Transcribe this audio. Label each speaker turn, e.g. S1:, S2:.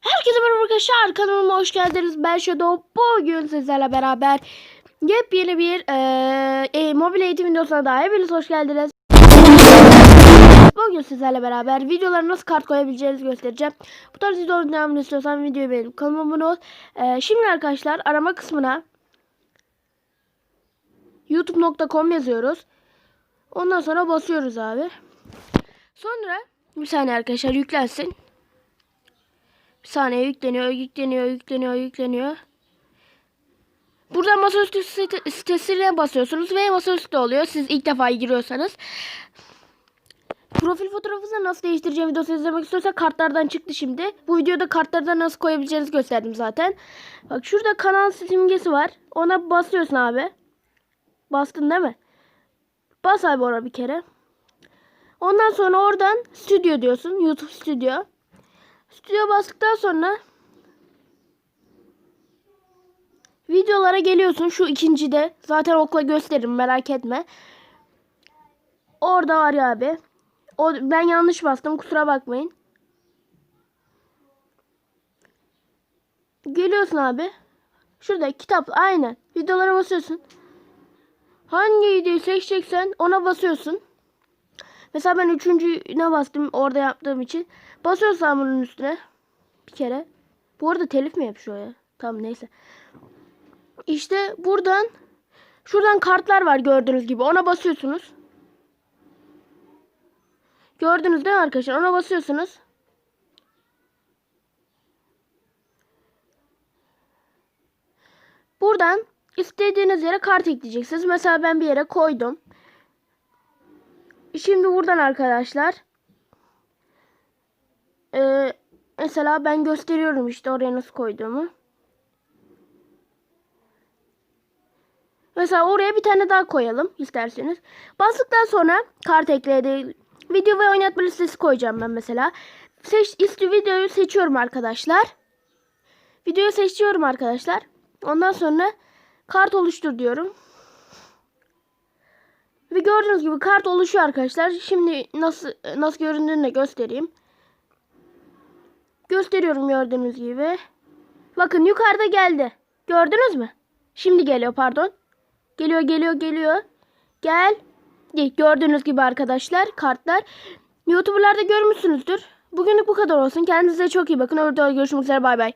S1: Herkese merhaba arkadaşlar kanalıma hoş geldiniz. Ben Shadow. Bugün sizlerle beraber yepyeni bir eee e, mobil eğitim videosuna daha hepiniz hoş geldiniz. Bugün sizlerle beraber videolara nasıl kart koyabileceğinizi göstereceğim. Bu tarz videoların devamını istiyorsan videoyu beğenip kanalıma abone ol. Eee, şimdi arkadaşlar arama kısmına youtube.com yazıyoruz. Ondan sonra basıyoruz abi. Sonra bir saniye arkadaşlar yüklensin. Bir saniye yükleniyor, yükleniyor, yükleniyor, yükleniyor. Buradan masaüstü site- sitesine basıyorsunuz ve masaüstü oluyor. Siz ilk defa giriyorsanız. Profil fotoğrafınızı nasıl değiştireceğim videosunu izlemek istiyorsa kartlardan çıktı şimdi. Bu videoda kartlardan nasıl koyabileceğinizi gösterdim zaten. Bak şurada kanal simgesi var. Ona basıyorsun abi. Bastın değil mi? Bas abi ona bir kere. Ondan sonra oradan stüdyo diyorsun. YouTube stüdyo. Stüdyo bastıktan sonra videolara geliyorsun. Şu ikincide zaten okla gösteririm merak etme. Orada var ya abi. O, ben yanlış bastım kusura bakmayın. Geliyorsun abi. Şurada kitap aynen. Videolara basıyorsun. Hangi videoyu seçeceksen ona basıyorsun. Mesela ben üçüncüne bastım orada yaptığım için. Basıyorsun bunun üstüne. Bir kere. Bu arada telif mi yapıyor ya? Tamam neyse. İşte buradan şuradan kartlar var gördüğünüz gibi. Ona basıyorsunuz. Gördünüz değil mi arkadaşlar? Ona basıyorsunuz. Buradan istediğiniz yere kart ekleyeceksiniz. Mesela ben bir yere koydum. Şimdi buradan arkadaşlar ee, mesela ben gösteriyorum işte oraya nasıl koyduğumu. Mesela oraya bir tane daha koyalım isterseniz. Bastıktan sonra kart ekledi. Video ve oynatma listesi koyacağım ben mesela. Seç, isti videoyu seçiyorum arkadaşlar. Videoyu seçiyorum arkadaşlar. Ondan sonra kart oluştur diyorum. Ve gördüğünüz gibi kart oluşuyor arkadaşlar. Şimdi nasıl nasıl göründüğünü de göstereyim. Gösteriyorum gördüğünüz gibi. Bakın yukarıda geldi. Gördünüz mü? Şimdi geliyor pardon. Geliyor geliyor geliyor. Gel. Gördüğünüz gibi arkadaşlar kartlar. Youtuberlarda görmüşsünüzdür. Bugünlük bu kadar olsun. Kendinize çok iyi bakın. Orada görüşmek üzere bay bay.